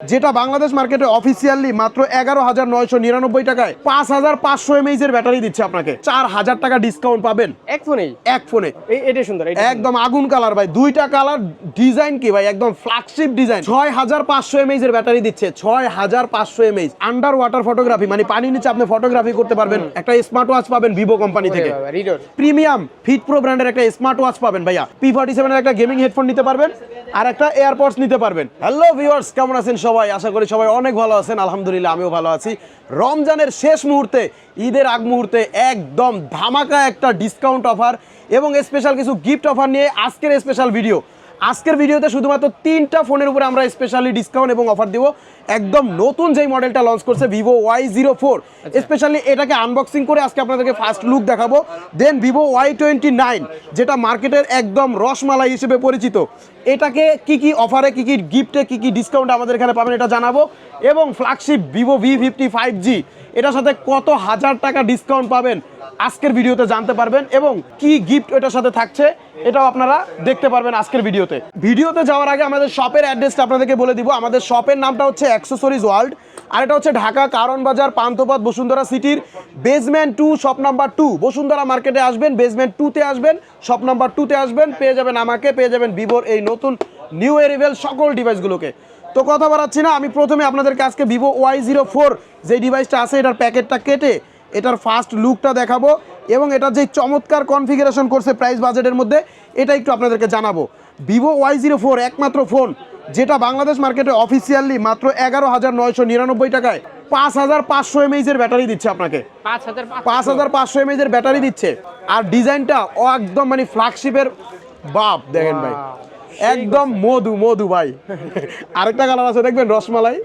যেটা বাংলাদেশ মার্কেটে অফিসিয়ালি মাত্র এগারো হাজার নয়শো নিরানব্বই টাকায় পাঁচ হাজার পাঁচশো এমএইচ এর ব্যাটারি দিচ্ছে আপনাকে। চার হাজার টাকা ডিসকাউন্ট পাবেন। এক ফোনে এক ফোনে এটা সুন্দর একদম আগুন কালার ভাই। দুইটা কালার ডিজাইন কি ভাই? একদম ফ্ল্যাগশিপ ডিজাইন ছয় হাজার পাঁচশো এমএইচ এর ব্যাটারি দিচ্ছে। ছয় হাজার পাঁচশো এমএইচ আন্ডার ওয়াটার ফটোগ্রাফি মানে পানির নিচে আপনি ফটোগ্রাফি করতে পারবেন। একটা স্মার্ট ওয়াচ পাবেন ভিভো কোম্পানি থেকে। প্রিমিয়াম ফিট প্রো ব্র্যান্ডের একটা স্মার্ট ওয়াচ পাবেন ভাইয়া। পি ফর্টি সেভেনের একটা গেমিং হেডফোন নিতে পারবেন। আর একটা এয়ারপডস নিতে পারবেন। হ্যালো ভিউয়ার্স কেমন আছেন সবাই? আশা করি সবাই অনেক ভালো আছেন। আলহামদুলিল্লাহ, আমিও ভালো আছি। রমজানের শেষ মুহূর্তে, ঈদের আগ মুহূর্তে একদম ধামাকা একটা ডিসকাউন্ট অফার এবং স্পেশাল কিছু গিফট অফার নিয়ে আজকের স্পেশাল ভিডিও আজকের ভিডিওতে শুধুমাত্র তিনটা ফোনের উপরে আমরা স্পেশালি ডিসকাউন্ট এবং অফার দিব। একদম নতুন যেই মডেলটা লঞ্চ করছে Vivo Y zero four specially এটাকে আনবক্সিং করে আজকে আপনাদেরকে ফার্স্ট লুক দেখাবো। Then Vivo Y twenty nine যেটা মার্কেটের একদম রসমালাই হিসেবে পরিচিত। এটাকে কি কি অফারে কি কি গিফটে কি কি ডিসকাউন্ট আমাদের এখানে পাবেন এটা জানাব। এবং flagship Vivo V fifty five G এটার সাথে কত হাজার টাকা ডিসকাউন্ট পাবেন আজকের ভিডিওতে জানতে পারবেন এবং কি গিফট এটার সাথে থাকছে এটাও আপনারা দেখতে পারবেন আজকের ভিডিওতে। ভিডিওতে যাওয়ার আগে আমাদের শপের অ্যাড্রেসটা আপনাদেরকে বলে দিব। আমাদের শপের নামটা হচ্ছে অ্যাক্সেসরিজ ওয়ার্ল্ড আর এটা হচ্ছে ঢাকা কারণ বাজার পান্থপথ বসুন্ধরা সিটির basement two shop number two Bashundhara মার্কেটে আসবেন বেসমেন্ট টুতে আসবেন শপ নাম্বার টুতে আসবেন, পেয়ে যাবেন আমাকে, পেয়ে যাবেন ভিভোর এই নতুন নিউ এরিভেল সকল ডিভাইসগুলোকে তো কথা বাড়াচ্ছি না আমি প্রথমে আপনাদেরকে আজকে ভিভো ওয়াই জিরো ফোর যে ডিভাইসটা আছে এটার প্যাকেটটা কেটে এটার ফার্স্ট লুকটা দেখাবো এবং এটার যে চমৎকার কনফিগারেশন করছে প্রাইস বাজেটের মধ্যে এটা একটু আপনাদেরকে জানাব। ভিভো ওয়াই জিরো ফোর একমাত্র ফোন যেটা বাংলাদেশ মার্কেটে অফিসিয়ালি মাত্র এগারো হাজার নয়শো নিরানব্বই টাকায় পাঁচ হাজার পাঁচশো এমএইচ এর ব্যাটারি দিচ্ছে আপনাকে। পাঁচ হাজার পাঁচ হাজার পাঁচশো এমএইচ এর ব্যাটারি দিচ্ছে। আর ডিজাইনটা একদম মানে ফ্ল্যাগশিপের বাপ দেখেন ভাই। একদম মধু মধু ভাই। আরেকটা কালার আছে দেখবেন রসমালাই?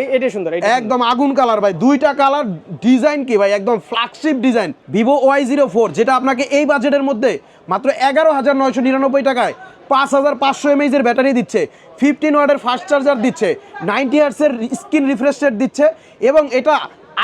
এই এটা সুন্দর একদম আগুন কালার ভাই। দুইটা কালার ডিজাইন কি ভাই? একদম flagship design Vivo Y zero four যেটা আপনাকে এই বাজেটের মধ্যে মাত্র এগারো হাজার নয়শো নিরানব্বই টাকায় পাঁচ হাজার পাঁচশো এমএইচ এর ব্যাটারি দিচ্ছে। ফিফটিন ওয়ার্ডের ফাস্ট চার্জার দিচ্ছে। নাইনটি ইয়ার্সের স্ক্রিন রিফ্রেশ রেট দিচ্ছে। এবং এটা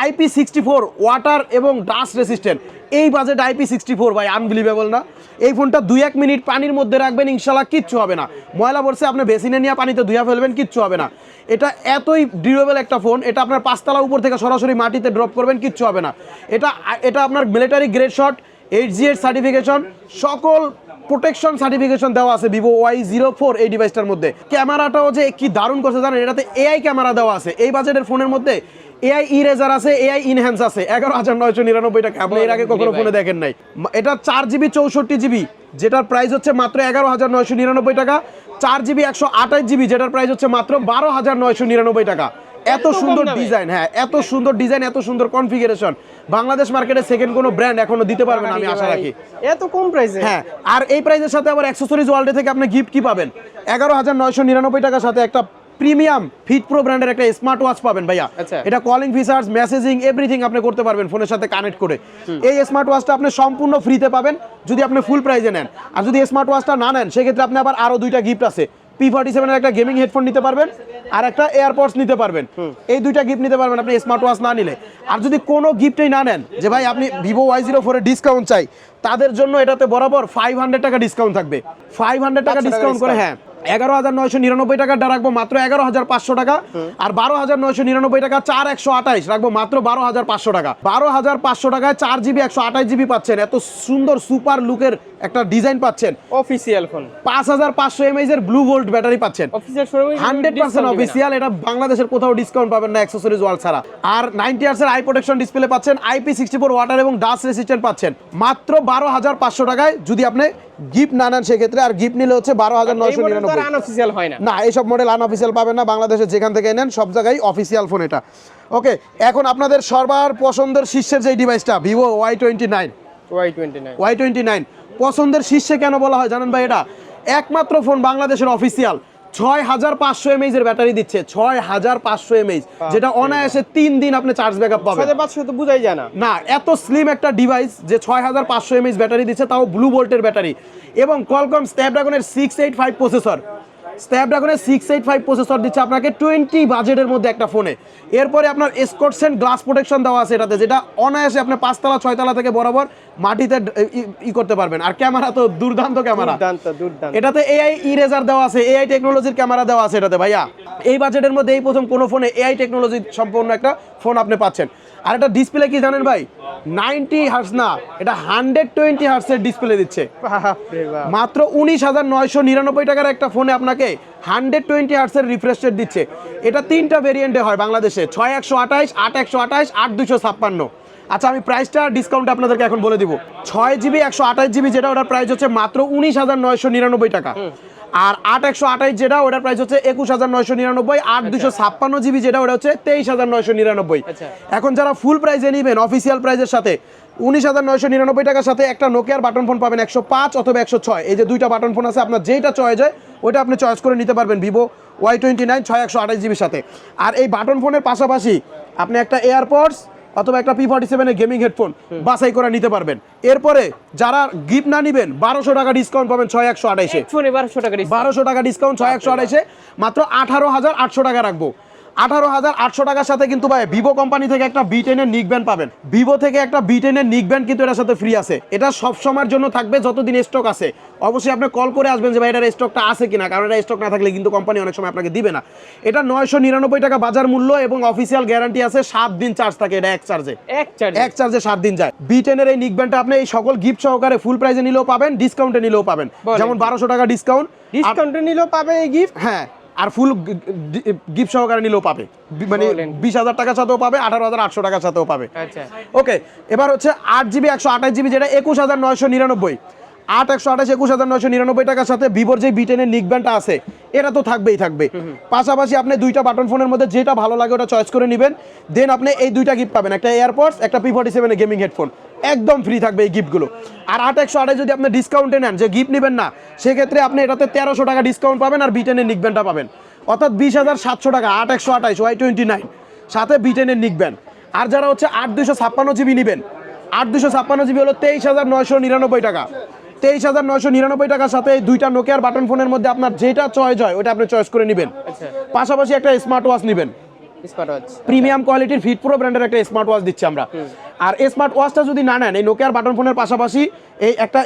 আইপি সিক্সটি ফোর ওয়াটার এবং ডাস্ট রেসিস্ট্যান্ট এই বাজেট আইপি সিক্সটি ফোর ভাই আনবিলিভেবল না? এই ফোনটা দুই এক মিনিট পানির মধ্যে রাখবেন ইনশাল্লাহ কিচ্ছু হবে না। ময়লা পড়ছে, আপনি বেসিনে নিয়ে পানিতে ধুয়া ফেলবেন, কিচ্ছু হবে না। এটা এতই ডিউরেবল একটা ফোন এটা আপনার পাঁচতলা উপর থেকে সরাসরি মাটিতে ড্রপ করবেন, কিচ্ছু হবে না। এটা এটা আপনার military grade shot eight G এর সার্টিফিকেশন সকল প্রোটেকশন সার্টিফিকেশন দেওয়া আছে ভিভো ওয়াই জিরো ফোর এই ডিভাইসটার মধ্যে। ক্যামেরাটাও যে কি দারুণ করছে জানেন, এটাতে এআই ক্যামেরা দেওয়া আছে। এই বাজেটের ফোনের মধ্যে এআই ইরেজার আছে এআই ইনহ্যান্স আছে। এগারো হাজার নয়শো নিরানব্বই টাকা। আপনি এর আগে কখনো ফোনে দেখেন নাই। এটা চার জিবি চৌষট্টি জিবি যেটার প্রাইস হচ্ছে মাত্র এগারো হাজার নয়শো নিরানব্বই টাকা। চার জিবি একশো আঠাশ জিবি যেটার প্রাইস হচ্ছে মাত্র বারো হাজার নয়শো নিরানব্বই টাকা। এত এত সুন্দর ডিজাইন হ্যাঁ এত সুন্দর ডিজাইন এত সুন্দর কনফিগারেশন বাংলাদেশ মার্কেটে সেকেন্ড কোনো ব্র্যান্ড এখনও দিতে পারবে না আমি আশা রাখি। এত কম প্রাইসে হ্যাঁ আর এই প্রাইসের সাথে আবার অ্যাক্সেসরিজ ওয়ার্ল্ডে থেকে আপনি গিফট কি পাবেন? এগারো হাজার নয়শো নিরানব্বই টাকার সাথে একটা প্রিমিয়াম ফিট প্রো ব্র্যান্ডের একটা স্মার্ট ওয়াচ পাবেন ভাইয়া। আচ্ছা। এটা কলিং ফিচার্স মেসেজিং এভরিথিং আপনি করতে পারবেন ফোনের সাথে কানেক্ট করে। এই স্মার্ট ওয়াচটা আপনি সম্পূর্ণ ফ্রিতে পাবেন যদি আপনি ফুল প্রাইজে নেন। আর যদি স্মার্ট ওয়াচটা না নেন সেক্ষেত্রে আপনি আবার আরও দুইটা গিফট আছে। পি ফর্টি সেভেনের একটা গেমিং হেডফোন নিতে পারবেন আর একটা এয়ারপডস নিতে পারবেন। এই দুইটা গিফট নিতে পারবেন আপনি স্মার্ট ওয়াচ না নিলে। আর যদি কোনো গিফটই না নেন যে ভাই আপনি ভিভো ওয়াই জিরো ফোরের ডিসকাউন্ট চাই তাদের জন্য এটাতে বরাবর ফাইভ হান্ড্রেড টাকা ডিসকাউন্ট থাকবে। ফাইভ হান্ড্রেড টাকা 500 টাকা ডিসকাউন্ট করে হ্যাঁ। এগারো হাজার নয়শো নিরানব্বই টাকাটা রাখব মাত্র এগারো হাজার পাঁচশো টাকা। আর বারো হাজার নয়শো নিরানব্বই টাকা চার একশো আঠাইশ রাখব মাত্র বারো হাজার পাঁচশো টাকা। বারো হাজার পাঁচশো টাকায় চার জিবি একশো আঠাশ জিবি পাচ্ছেন। এত সুন্দর সুপার লুকের একটা ডিজাইন পাচ্ছেন। অফিসিয়াল ফোন পাঁচ হাজার পাঁচশো এমএইচ এর ব্লু ভোল্ট ব্যাটারি পাচ্ছেন। হান্ড্রেড পার্সেন্ট অফিসিয়াল এটা বাংলাদেশের কোথাও ডিসকাউন্ট পাবেন না অ্যাক্সেসরিজ ওয়াল ছাড়া। আর নাইনটি আর্স এর আই প্রোটেকশন ডিসপ্লে পাচ্ছেন আইপি সিক্সটি ফোর ওয়াটার এবং ডাস্ট রেসিস্ট্যান্ট পাচ্ছেন। মাত্র বারো হাজার পাঁচশো টাকায় যদি আপনি গিফট না নেন সেক্ষেত্রে আর গিফট নিলে হচ্ছে বারো হাজার নয়শো নিরানব্বই হয় না। না এইসব মডেল আনঅফিসিয়াল পাবেন না বাংলাদেশে যেখান থেকে নেন সব জায়গায় অফিসিয়াল ফোন এটা। ওকে এখন আপনাদের সবার পছন্দের শীর্ষের যে ডিভাইসটা Vivo Y twenty nine Y twenty nine Y twenty nine পছন্দের শীর্ষে কেন বলা হয় জানেন ভাই এটা? একমাত্র ফোন বাংলাদেশের অফিসিয়াল ছয় হাজার পাঁচশো এমএইচ এর ব্যাটারি দিচ্ছে ছয় হাজার পাঁচশো এমএইচ যেটা অনায়াসে তিন দিন আপনি চার্জ ব্যাকআপ পাবেন। পাঁচশো তো বুঝাই যায় না। না এত স্লিম একটা ডিভাইস যে ছয় হাজার পাঁচশো এমএইচ ব্যাটারি দিচ্ছে তাও ব্লু বোল্টের ব্যাটারি। এবং কলকম স্ন্যাপড্রাগনের সিক্স এইট ফাইভ প্রসেসর স্ন্যাপড্রাগনের সিক্স এইট ফাইভ প্রসেসর দিচ্ছে আপনাকে টোয়েন্টি বাজেটের মধ্যে একটা ফোনে এরপরে আপনার এসকোটসেন গ্লাস প্রোটেকশন দেওয়া আছে এটাতে যেটা অনায়াসে আপনি পাঁচতলা ছয়তলা থেকে বরাবর মাটিতে ই- করতে পারবেন। আর ক্যামেরা তো দুর্দান্ত ক্যামেরা। এটাতে এআই ইরেজার দেওয়া আছে এআই টেকনোলজির ক্যামেরা দেওয়া আছে এটাতে ভাইয়া। এই বাজেটের মধ্যে এই প্রথম কোনো ফোনে এআই টেকনোলজি সম্পন্ন একটা ফোন আপনি পাচ্ছেন। আর এটা ডিসপ্লে কি জানেন ভাই? নাইনটি হার্স না এটা হান্ড্রেড টোয়েন্টি হার্সের ডিসপ্লে দিচ্ছে। মাত্র উনিশ হাজার নয়শো নিরানব্বই টাকার একটা ফোনে আপনাকে হান্ড্রেড টোয়েন্টি হার্সের রিফ্রেশ রেট দিচ্ছে। এটা তিনটা ভেরিয়েন্টে হয় বাংলাদেশে ছয় একশো আঠাইশ আট একশো আঠাইশ আট দুশো ছাপ্পান্ন। আচ্ছা আমি প্রাইসটা ডিসকাউন্ট আপনাদেরকে এখন বলে দিব। ছয় জিবি একশো আঠাশ জিবি যেটা ওটার প্রাইস হচ্ছে মাত্র উনিশ হাজার নয়শো নিরানব্বই টাকা। আর আট একশো আঠাইশ যেটা ওটার প্রাইস হচ্ছে একুশ হাজার নয়শো নিরানব্বই আট দুশো ছাপ্পান্ন জিবি যেটা ওটা হচ্ছে তেইশ হাজার নয়শো নিরানব্বই। আচ্ছা। এখন যারা ফুল প্রাইজে নেবেন অফিসিয়াল প্রাইজের সাথে উনিশ হাজার নয়শো নিরানব্বই টাকার সাথে একটা নোকিয়ার বাটন ফোন পাবেন একশো পাঁচ অথবা একশো ছয়। এই যে দুইটা বাটন ফোন আছে আপনার যেইটা চয়েস হয় ওইটা আপনি চয়েস করে নিতে পারবেন ভিভো ওয়াই টোয়েন্টি নাইন ছয় একশো আঠাশ জিবির সাথে। আর এই বাটন ফোনের পাশাপাশি আপনি একটা এয়ারপডস অথবা একটা পি ফর্টি সেভেনের গেমিং হেডফোন বাছাই করে নিতে পারবেন। এরপরে যারা গিফট না নিবেন বারোশো টাকা ডিসকাউন্ট পাবেন ছয় একশো আঠাইশে বারোশো টাকা বারোশো টাকা ডিসকাউন্ট ছয় একশো আড়াইশে। মাত্র আঠারো হাজার আটশো টাকা রাখব। আঠারো হাজার আটশো টাকার সাথে কিন্তু ভাই ভিভো কোম্পানি থেকে একটা বি টেনের নিক ব্যান্ড পাবেন। ভিভো থেকে একটা বি টেনের নিক ব্যান্ড কিন্তু এটার সাথে ফ্রি আছে। এটা সব সময়ের জন্য থাকবে যতদিন স্টক আছে। অবশ্যই আপনি কল করে আসবেন যে ভাই এটার স্টকটা আছে কিনা? কারণ এটা স্টক না থাকলে কিন্তু কোম্পানি অনেক সময় আপনাকে দিবে না। এটা নয়শো নিরানব্বই টাকা বাজার মূল্য এবং অফিসিয়াল গ্যারান্টি আছে সাত দিন চার্জ থাকে এটা এক চার্জে এক চার্জ এক চার্জে সাত দিন যায়। বি টেনের এই নিক ব্যান্ডটা আপনি এই সকল গিফট সহকারে ফুল প্রাইসে নিলেও পাবেন ডিসকাউন্টে নিলেও পাবেন। যেমন বারোশো টাকা ডিসকাউন্ট ডিসকাউন্টে নিলেও পাবে এই গিফট হ্যাঁ। আর ফুল গিফট সহকারে নিলেও পাবে। মানে বিশ হাজার টাকার সাথেও পাবে আঠারো হাজার আটশো টাকার সাথেও পাবে। আচ্ছা। ওকে এবার হচ্ছে আট জিবি একশো আঠাশ জিবি যেটা একুশ হাজার নয়শো নিরানব্বই। আট একশো আঠাশ একুশ হাজার নয়শো নিরানব্বই টাকার সাথে ভিভোর যে বিটেনের নিক ব্যান্ডটা আছে এটা তো থাকবেই থাকবে। পাশাপাশি আপনি দুইটা বাটন ফোনের মধ্যে যেটা ভালো লাগে ওটা চয়েস করে নেবেন। দেন আপনি এই দুইটা গিফট পাবেন একটা এয়ারপডস একটা পি ফর্টি সেভেনের গেমিং হেডফোন একদম ফ্রি থাকবে এই গিফটগুলো আর আট একশো আঠাশ যদি আপনি ডিসকাউন্টে নেন যে গিফট নেবেন না সেক্ষেত্রে আপনি এটাতে তেরোশো টাকা ডিসকাউন্ট পাবেন আর বিটেনের নিক ব্যান্ডটা পাবেন। অর্থাৎ বিশ হাজার সাতশো টাকা আট একশো আঠাশ ওয়াই টোয়েন্টি নাইন সাথে বিটেনের নিক ব্যান্ড আর যারা হচ্ছে আট দুশো ছাপ্পান্ন জিবি নেবেন আট দুশো ছাপ্পান্ন জিবি হলো তেইশ হাজার নয়শো নিরানব্বই টাকা। তেইশ হাজার নয়শো নিরানব্বই টাকার সাথে এই দুইটা নোকিয়ার বাটন ফোনের মধ্যে আপনার যেটা চয়েস হয় ওটা আপনি চয়েস করে নেবেন। আচ্ছা। পাশাপাশি একটা স্মার্ট ওয়াচ নেবেন। স্মার্ট ওয়াচ প্রিমিয়াম কোয়ালিটির ফিট প্রো ব্র্যান্ডের একটা স্মার্ট ওয়াচ দিচ্ছি আমরা। আর স্মার্ট ওয়াচটা যদি না নেন এই নোকিয়ার বাটন ফোনের পাশাপাশি এই একটা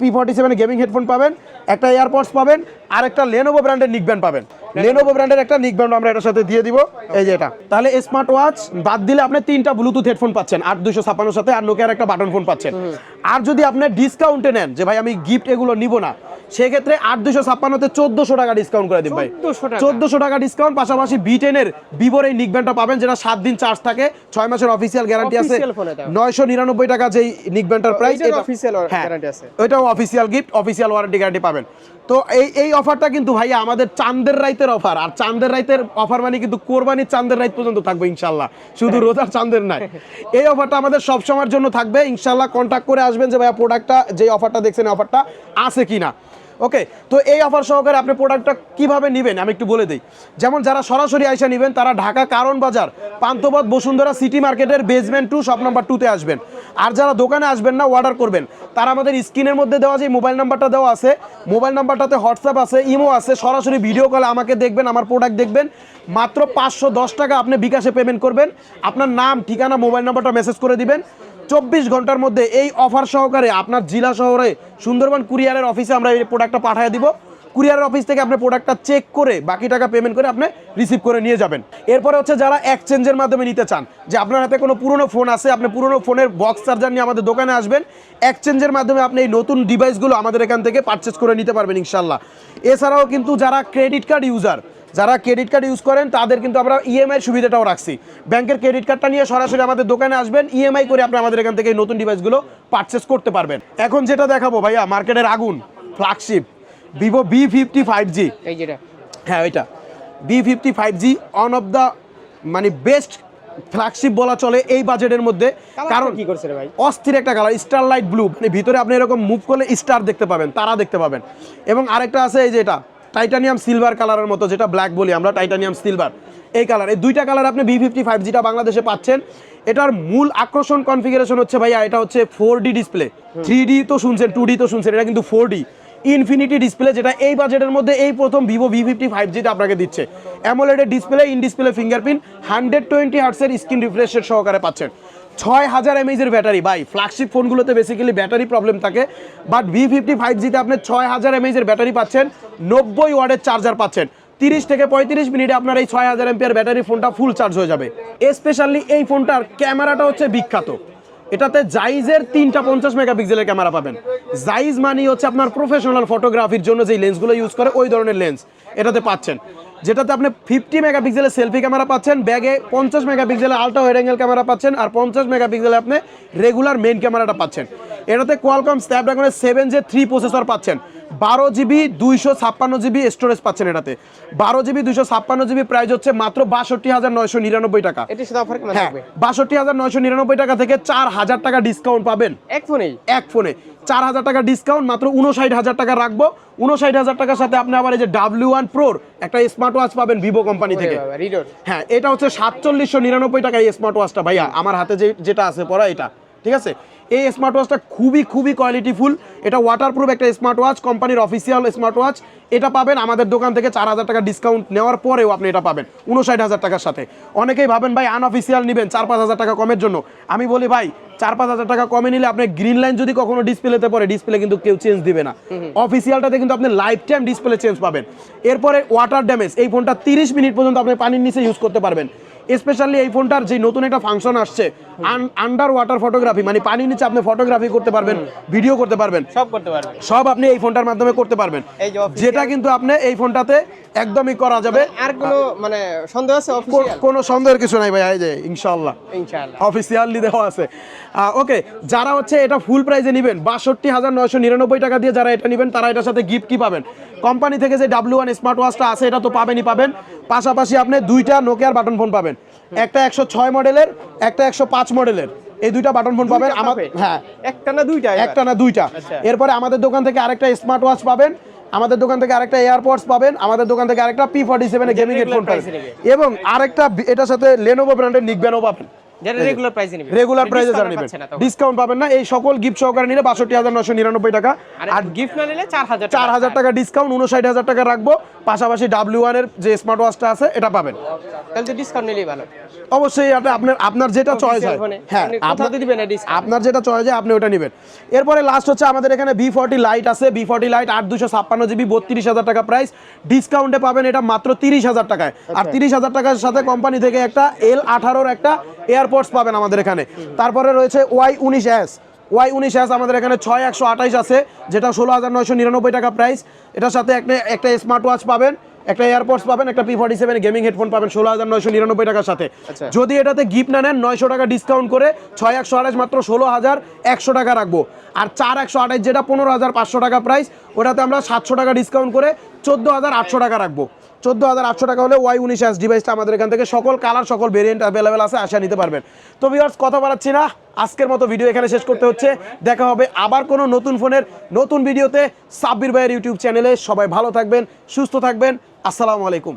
P forty seven gaming headphone পাবেন একটা এয়ারপডস পাবেন আর একটা লেনোভো ব্র্যান্ডের নিক ব্যান্ড পাবেন। লেনোভো ব্র্যান্ডের একটা নিক ব্যান্ড আমরা এটার সাথে দিয়ে দিব এই যে এটা। তাহলে স্মার্ট ওয়াচ বাদ দিলে আপনি তিনটা ব্লুটুথ হেডফোন পাচ্ছেন আট দুশো ছাপ্পান্নর সাথে আর নোকিয়ার একটা বাটন ফোন পাচ্ছেন। আর যদি আপনি ডিসকাউন্টে নেন যে ভাই আমি গিফট এগুলো নিব না সেক্ষেত্রে আট দুশো ছাপ্পান্নতে চোদ্দশো টাকা ডিসকাউন্ট করে দিন ভাই। 1400 চোদ্দশো টাকা ডিসকাউন্ট পাশাপাশি বি টেনের ভিভোর এই নিক ব্যান্ডটা পাবেন যেটা সাত দিন চার্জ থাকে ছয় মাসের অফিসিয়াল গ্যারান্টি আছে। Official phone এটা। নয়শো নিরানব্বই টাকা যেই নিক ব্যান্ডটার প্রাইস official guarantee আছে। ওইটাও official gift official warranty guarantee পাবেন তো এই এই অফারটা কিন্তু ভাইয়া আমাদের চাঁদের রাইতের অফার আর চাঁদের রাইতের অফার মানে কিন্তু কোরবানির চাঁদের রাইত পর্যন্ত থাকবে ইনশাল্লাহ শুধু রোজার চাঁদের নাই এই অফারটা আমাদের সব সময়ের জন্য থাকবে ইনশাল্লাহ কন্ট্যাক্ট করে আসবেন যে ভাইয়া প্রোডাক্টটা যে অফারটা দেখছেন অফারটা আছে কিনা ওকে তো এই অফার সহকারে আপনি প্রোডাক্টটা কীভাবে নেবেন? আমি একটু বলে দিই। যেমন যারা সরাসরি আইসা নেবেন, তারা ঢাকা কারণ বাজার, পান্থপথ বসুন্ধরা সিটি মার্কেটের বেসমেন্ট টু শপ নাম্বার টুতে আসবেন। আর যারা দোকানে আসবেন না অর্ডার করবেন। তারা আমাদের স্ক্রিনের মধ্যে দেওয়া যে মোবাইল নাম্বারটা দেওয়া আছে মোবাইল নাম্বারটাতে হোয়াটসঅ্যাপ আছে, ইমো আছে, সরাসরি ভিডিও কলে আমাকে দেখবেন, আমার প্রোডাক্ট দেখবেন। মাত্র পাঁচশো দশ টাকা আপনি বিকাশে পেমেন্ট করবেন। আপনার নাম, ঠিকানা মোবাইল নাম্বারটা মেসেজ করে দিবেন। চব্বিশ ঘণ্টার মধ্যে এই অফার সহকারে আপনার জেলা শহরে সুন্দরবন কুরিয়ারের অফিসে আমরা এই প্রোডাক্টটা পাঠিয়ে দিব। কুরিয়ারের অফিস থেকে আপনি প্রোডাক্টটা চেক করে বাকি টাকা পেমেন্ট করে আপনি রিসিভ করে নিয়ে যাবেন। এরপরে হচ্ছে যারা এক্সচেঞ্জের মাধ্যমে নিতে চান, যে আপনার হাতে কোনো পুরনো ফোন আছে, আপনি পুরনো ফোনের বক্স চার্জার নিয়ে আমাদের দোকানে আসবেন। এক্সচেঞ্জের মাধ্যমে আপনি এই নতুন ডিভাইসগুলো আমাদের এখান থেকে পারচেস করে নিতে পারবেন ইনশাল্লাহ এছাড়াও কিন্তু যারা ক্রেডিট কার্ড ইউজার যারা ক্রেডিট কার্ড ইউজ করেন তাদের কিন্তু আমরা ইএমআই সুবিধাটাও রাখছি। ব্যাংকের ক্রেডিট কার্ডটা নিয়ে সরাসরি আমাদের দোকানে আসবেন ইএমআই করে আপনি আমাদের এখান থেকে নতুন ডিভাইসগুলো পারচেস করতে পারবেন। এখন যেটা দেখাবো ভাইয়া মার্কেটের আগুন flagship Vivo V fifty five G এই যেটা। হ্যাঁ ওইটা V fifty five G one of the মানে বেস্ট ফ্ল্যাগশিপ বলা চলে এই বাজেটের মধ্যে। কারণ কারণ কি করছে ভাই? অস্থির একটা কালার স্টার লাইট ব্লু মানে ভিতরে আপনি এরকম মুভ করলে স্টার দেখতে পাবেন তারা দেখতে পাবেন। এবং আরেকটা আছে এই যে এটা টাইটানিয়াম সিলভার কালারের মতো, যেটা ব্ল্যাক বলি আমরা টাইটানিয়াম সিলভার এই কালার এই দুইটা কালার আপনি বি ফিফটি ফাইভ জিটা বাংলাদেশে পাচ্ছেন, এটার মূল আকর্ষণ কনফিগারেশন হচ্ছে ভাইয়া, এটা হচ্ছে four D display three D তো শুনছেন টু ডি তো শুনছেন, এটা কিন্তু ফোর ডি ইনফিনিটি ডিসপ্লে যেটা এই বাজেটের মধ্যে এই প্রথম ভিভো ভি ফিফটি ফাইভ জিতে আপনাকে দিচ্ছে। অ্যামোলেডের display in display fingerprint hundred twenty হার্টসের screen রিফ্রেশের সহকারে পাচ্ছেন। ছয় হাজার এমএইচের ব্যাটারি ভাই ফ্ল্যাগশিপ ফোনগুলোতে বেসিক্যালি ব্যাটারি প্রবলেম থাকে। বাট ভি ফিফটি ফাইভ জিতে আপনি ছয় হাজার এমএইচের ব্যাটারি পাচ্ছেন, নব্বই ওয়ার্ডের চার্জার পাচ্ছেন। তিরিশ থেকে পঁয়ত্রিশ মিনিটে আপনার এই ছয় হাজার এমপিয়ার ব্যাটারি ফোনটা ফুল চার্জ হয়ে যাবে। স্পেশালি এই ফোনটার ক্যামেরাটা হচ্ছে বিখ্যাত। এটাতে জাইজের তিনটা পঞ্চাশ মেগাপিক্সেলের ক্যামেরা পাবেন। জাইজ মানে হচ্ছে আপনার প্রফেশনাল ফটোগ্রাফির জন্য যেই লেন্সগুলো ইউজ করে, ওই ধরনের লেন্স এটাতে পাচ্ছেন। যেটাতে আপনি ফিফটি মেগাপিক্সেলের সেলফি ক্যামেরা পাচ্ছেন ব্যাগে পঞ্চাশ মেগাপিক্সেলের আলট্রা ওয়াইড অ্যাঙ্গেল ক্যামেরা পাচ্ছেন আর পঞ্চাশ মেগাপিক্সেলে আপনি রেগুলার মেইন ক্যামেরাটা পাচ্ছেন। এটাতে কোয়ালকম স্ন্যাপড্রাগনের সেভেন জে থ্রি প্রসেসর পাচ্ছেন। বারো জিবি দুইশো ছাপ্পান্ন জিবি স্টোরেজ পাচ্ছেন এটাতে। বারো জিবি দুইশো ছাপ্পান্ন জিবি প্রাইস হচ্ছে মাত্র বাষট্টি হাজার নয়শো নিরানব্বই টাকা। হ্যাঁ বাষট্টি হাজার নয়শো নিরানব্বই টাকা থেকে চার হাজার টাকা ডিসকাউন্ট পাবেন। এক ফোনে এক ফোনে। চার হাজার টাকা ডিসকাউন্ট মাত্র উনষাট হাজার টাকা রাখব। উনষাট হাজার টাকার সাথে আপনি আবার এই যে ডাব্লিউ ওয়ান প্রোর একটা স্মার্ট ওয়াচ পাবেন ভিভো কোম্পানি থেকে। হ্যাঁ এটা হচ্ছে সাতচল্লিশশো নিরানব্বই টাকা এই স্মার্ট ওয়াচটা ভাইয়া আমার হাতে যে যেটা আছে পড়া এটা। ঠিক আছে? এই স্মার্ট ওয়াচটা খুবই খুবই কোয়ালিটিফুল এটা ওয়াটারপ্রুফ একটা স্মার্ট ওয়াচ কোম্পানির অফিসিয়াল স্মার্ট ওয়াচ এটা পাবেন আমাদের দোকান থেকে চার হাজার টাকা ডিসকাউন্ট নেওয়ার পরেও আপনি এটা পাবেন উনষাট হাজার টাকার সাথে। অনেকেই ভাবেন ভাই আনঅফিসিয়াল নেবেন চার পাঁচ হাজার টাকা কমের জন্য। আমি বলি ভাই চার পাঁচ হাজার টাকা কমে নিলে আপনি গ্রিন লাইন যদি কখনো ডিসপ্লেতে পরে ডিসপ্লে কিন্তু কেউ চেঞ্জ দিবে না। অফিসিয়ালটাতে কিন্তু আপনি লাইফ টাইম ডিসপ্লে চেঞ্জ পাবেন। এরপরে ওয়াটার ড্যামেজ এই ফোনটা তিরিশ মিনিট পর্যন্ত আপনি পানির নিচে ইউজ করতে পারবেন। স্পেশালি এই ফোনটার যে নতুন একটা ফাংশন আসছে আন্ডার ওয়াটার ফটোগ্রাফি মানে পানির নিচে আপনি ফটোগ্রাফি করতে পারবেন ভিডিও করতে পারবেন। সব করতে পারবে সব আপনি এই ফোনটার মাধ্যমে করতে পারবেন। যেটা কিন্তু আপনি এই ফোনটাতে একদমই করা যাবে। আর কোনো মানে সন্দেহ আছে কোনো সন্দেহের কিছু নাই ভাই এই যে ইনশাল্লাহ ইনশাআল্লাহ। অফিসিয়ালি দেওয়া আছে। ওকে যারা হচ্ছে এটা ফুল প্রাইজে নেবেন বাষট্টি হাজার নয়শো নিরানব্বই টাকা দিয়ে যারা এটা নেবেন তারা এটার সাথে গিফট কি পাবেন? কোম্পানি থেকে যে ডাব্লিউ ওয়ান স্মার্ট ওয়াচটা আছে এটা তো পাবেনই পাবেন। পাশাপাশি আপনি দুইটা নোকিয়ার বাটন ফোন পাবেন। একটা একশো ছয় মডেলের একটা একশো পাঁচ মডেলের এই দুইটা বাটন ফোন পাবেন। আমাদের হ্যাঁ। একটা না দুইটা একটা না দুইটা। আচ্ছা। এরপরে আমাদের দোকান থেকে আরেকটা স্মার্ট ওয়াচ পাবেন। আমাদের দোকান থেকে আরেকটা এয়ারপডস পাবেন। আমাদের দোকান থেকে আরেকটা P forty seven gaming headphone পাবেন। এবং আরেকটা এটার সাথে লেনোভো ব্র্যান্ডের নিকবেনও পাবেন। যেটা রেগুলার প্রাইসে নিবে। রেগুলার প্রাইসে যারা নেবেন পাচ্ছে না তখন। ডিসকাউন্ট পাবেন না। এই সকল গিফট সহকারে নিলে বাষট্টি হাজার নশো নিরানব্বই টাকা। আর আর গিফট না নিলে চার হাজার চার হাজার টাকা ডিসকাউন্ট উনষাট হাজার টাকা রাখব। পাশাপাশি ডাব্লিউ ওয়ানের যে স্মার্ট ওয়াচটা আছে এটা পাবেন। তাহলে তো ডিসকাউন্ট নিলেই ভালো। অবশ্যই এটা আপনার আপনার যেটা চয়েস হয়। হ্যাঁ আপনি আপনার দিবেন আপনার যেটা চয়েস হয় আপনি ওটা নেবেন। এরপরে লাস্ট হচ্ছে আমাদের এখানে বি ফর্টি লাইট আছে। বি ফর্টি লাইট আট দুশো ছাপ্পান্ন জিবি বত্রিশ হাজার টাকা প্রাইস ডিসকাউন্টে পাবেন এটা মাত্র তিরিশ হাজার টাকায়। আর তিরিশ হাজার টাকার সাথে কোম্পানি থেকে একটা এল আঠারোর একটা এয়ারপোর্টস পাবেন আমাদের এখানে। তারপরে রয়েছে ওয়াই উনিশ এস ওয়াই উনিশ এস আমাদের এখানে ছয় একশো আঠাইশ আছে যেটা ষোলো হাজার নয়শো নিরানব্বই টাকা প্রাইস এটার সাথে একটা একটা স্মার্ট ওয়াচ পাবেন একটা এয়ারপোর্টস পাবেন একটা P forty seven gaming headphone পাবেন ষোলো হাজার নয়শো নিরানব্বই টাকার সাথে। আচ্ছা। যদি এটাতে গিফট না নেন নয়শো টাকা ডিসকাউন্ট করে ছয় একশো আঠাশ মাত্র ষোলো হাজার একশো টাকা রাখব। আর চার একশো আঠাশ যেটা পনেরো হাজার পাঁচশো টাকা প্রাইস ওটাতে আমরা সাতশো টাকা ডিসকাউন্ট করে চোদ্দ হাজার আটশো টাকা রাখব। চোদ্দ হাজার আটশো টাকা হলে ওয়াই উনিশ এস ডিভাইসটা আমাদের এখান থেকে। সকল কালার সকল ভেরিয়েন্ট অ্যাভেলেবেল আছে, আসা নিতে পারবেন। তো ভিওর্স কথা বলাচ্ছি না। আজকের মতো ভিডিও এখানে শেষ করতে হচ্ছে। দেখা হবে আবার কোনো নতুন ফোনের নতুন ভিডিওতে সাব্বির ভাইয়ের ইউটিউব চ্যানেলে সবাই ভালো থাকবেন, সুস্থ থাকবেন। আসসালামু আলাইকুম।